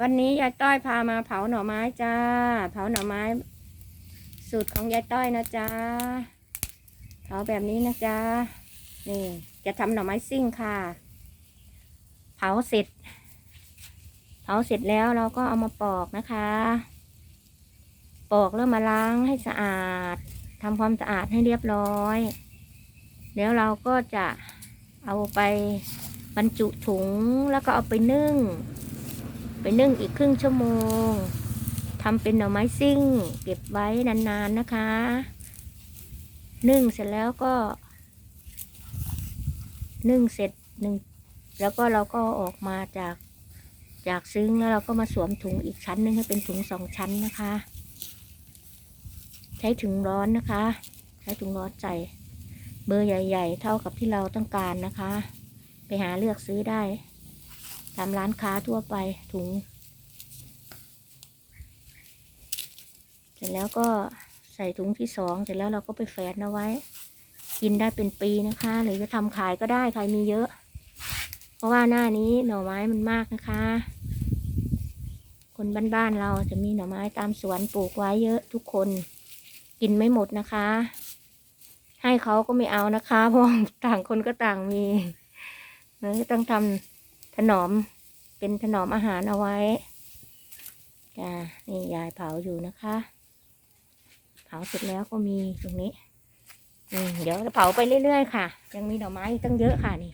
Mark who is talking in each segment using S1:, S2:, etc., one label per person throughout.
S1: วันนี้ยายต้อยพามาเผาหน่อไม้จ้า เผาหน่อไม้ สูตรของยายต้อยนะจ้าเผาแบบนี้นะจ้านี่ จะทำหน่อไม้ซิ่งค่ะ เผาเสร็จ เผาเสร็จแล้วเราก็เอามาปอกนะคะ ปอกแล้วมาล้างให้สะอาดทำความสะอาดให้เรียบร้อยแล้วเราก็จะเอาไปบรรจุถุงแล้วก็เอาไปนึ่ง ไปนึ่งอีกครึ่งชั่วโมงทำเป็นหน่อไม้ซิ่ง เก็บไว้นานๆนะคะ นึ่งเสร็จแล้วก็ นึ่งเสร็จหนึ่งแล้วก็เราก็ออกมาจากจากซึ้งแล้วเราก็มาสวมถุงอีกชั้นหนึงให้เป็นถุงสองชั้นนะคะ ใช้ถุงร้อนนะคะ ใช้ถุงร้อนใส่เบอร์ใหญ่ ๆ เท่ากับที่เราต้องการนะคะ ไปหาเลือกซื้อได้ ตามร้านค้าทั่วไปถุง เสร็จแล้วก็ใส่ถุงที่สองเสร็จแล้วเราก็ไปแฝนเอาไว้ กินได้เป็นปีนะคะ หรือจะทำขายก็ได้ใครมีเยอะ เพราะว่าหน้านี้หน่อไม้มันมากนะคะ คนบ้านๆเราจะมีหน่อไม้ตามสวนปลูกไว้เยอะทุกคน กินไม่หมดนะคะ ให้เขาก็ไม่เอานะคะเพราะต่างคนก็ต่างมีเราก็ต้องทำ ถนอมเป็นถนอมอาหารเอาไว้จ้านี่ยายเผาอยู่นะคะ เผาเสร็จแล้วก็มีตรงนี้เดี๋ยวจะเผาไปเรื่อยๆค่ะ ยังมีดอกไม้อีกตั้งเยอะค่ะนี่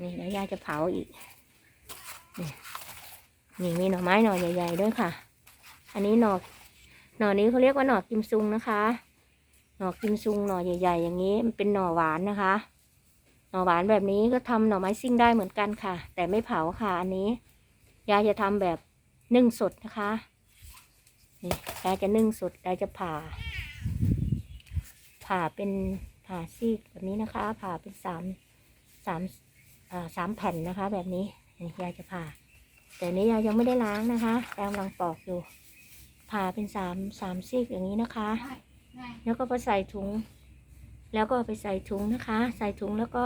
S1: นี่เดี๋ยวยายจะเผาอีกนี่นี่มีหน่อไม้หน่อใหญ่ๆด้วยค่ะ อันนี้หน่อหน่อนี้เขาเรียกว่าหน่อกิมซุงนะคะ หน่อกิมซุงหน่อใหญ่ ๆ อย่างนี้มันเป็นหน่อหวานนะคะ น่อหวานแบบนี้ก็ทำหน่อไม้ซิ่งได้เหมือนกันค่ะ แต่ไม่เผาค่ะอันนี้ ยายจะทำแบบนึ่งสดนะคะนี่ยายจะนึ่งสดยายจะผ่า ผ่าเป็นผ่าซีกแบบนี้นะคะ ผ่าเป็นสามสามอ่าสามแผ่นนะคะ แบบนี้นี่ยายจะผ่า แต่นี้ยายยังไม่ได้ล้างนะคะยายกำลังปอกอยู่ ผ่าเป็นสามสามซีกอย่างนี้นะคะ แล้วก็ไปใส่ถุง แล้วก็เอาไปใส่ถุงนะคะ ใส่ถุงแล้วก็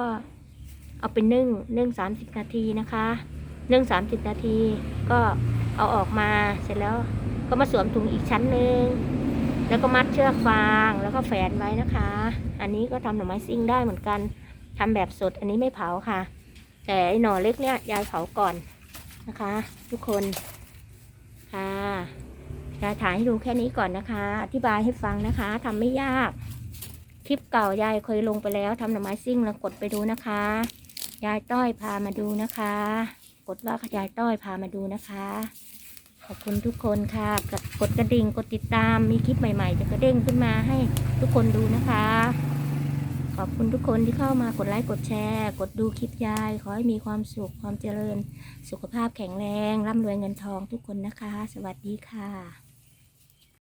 S1: เอาไปนึ่งนึ่งสามสิบนาทีนะคะนึ่งสามสิบนาที ก็เอาออกมาเสร็จแล้วก็มาสวมถุงอีกชั้นหนึ่งแล้วก็มัดเชือกฟางแล้วก็แฝนไว้นะคะ อันนี้ก็ทำหน่อไม้ซิ่งได้เหมือนกันทำแบบสดอันนี้ไม่เผาค่ะ แต่หน่อเล็กเนี่ยยายเผาก่อนนะคะ ทุกคนค่ะยายถ่ายให้ดูแค่นี้ก่อนนะคะ อธิบายให้ฟังนะคะทำไม่ยาก ลิปเก่ายายเคยลงไปแล้วทำหน่อไม้ซิ่งลองกดไปดูนะคะ ยายต้อยพามาดูนะคะ กดว่ายายต้อยพามาดูนะคะ ขอบคุณทุกคนค่ะกดกดกระดิ่งกดติดตามมีคลิปใหม่ๆ จะกระเด้งขึ้นมาให้ทุกคนดูนะคะ ขอบคุณทุกคนที่เข้ามากดไลค์กดแชร์ กดดูคลิปยาย ขอให้มีความสุขความเจริญ สุขภาพแข็งแรงร่ำรวยเงินทองทุกคนนะคะ สวัสดีค่ะ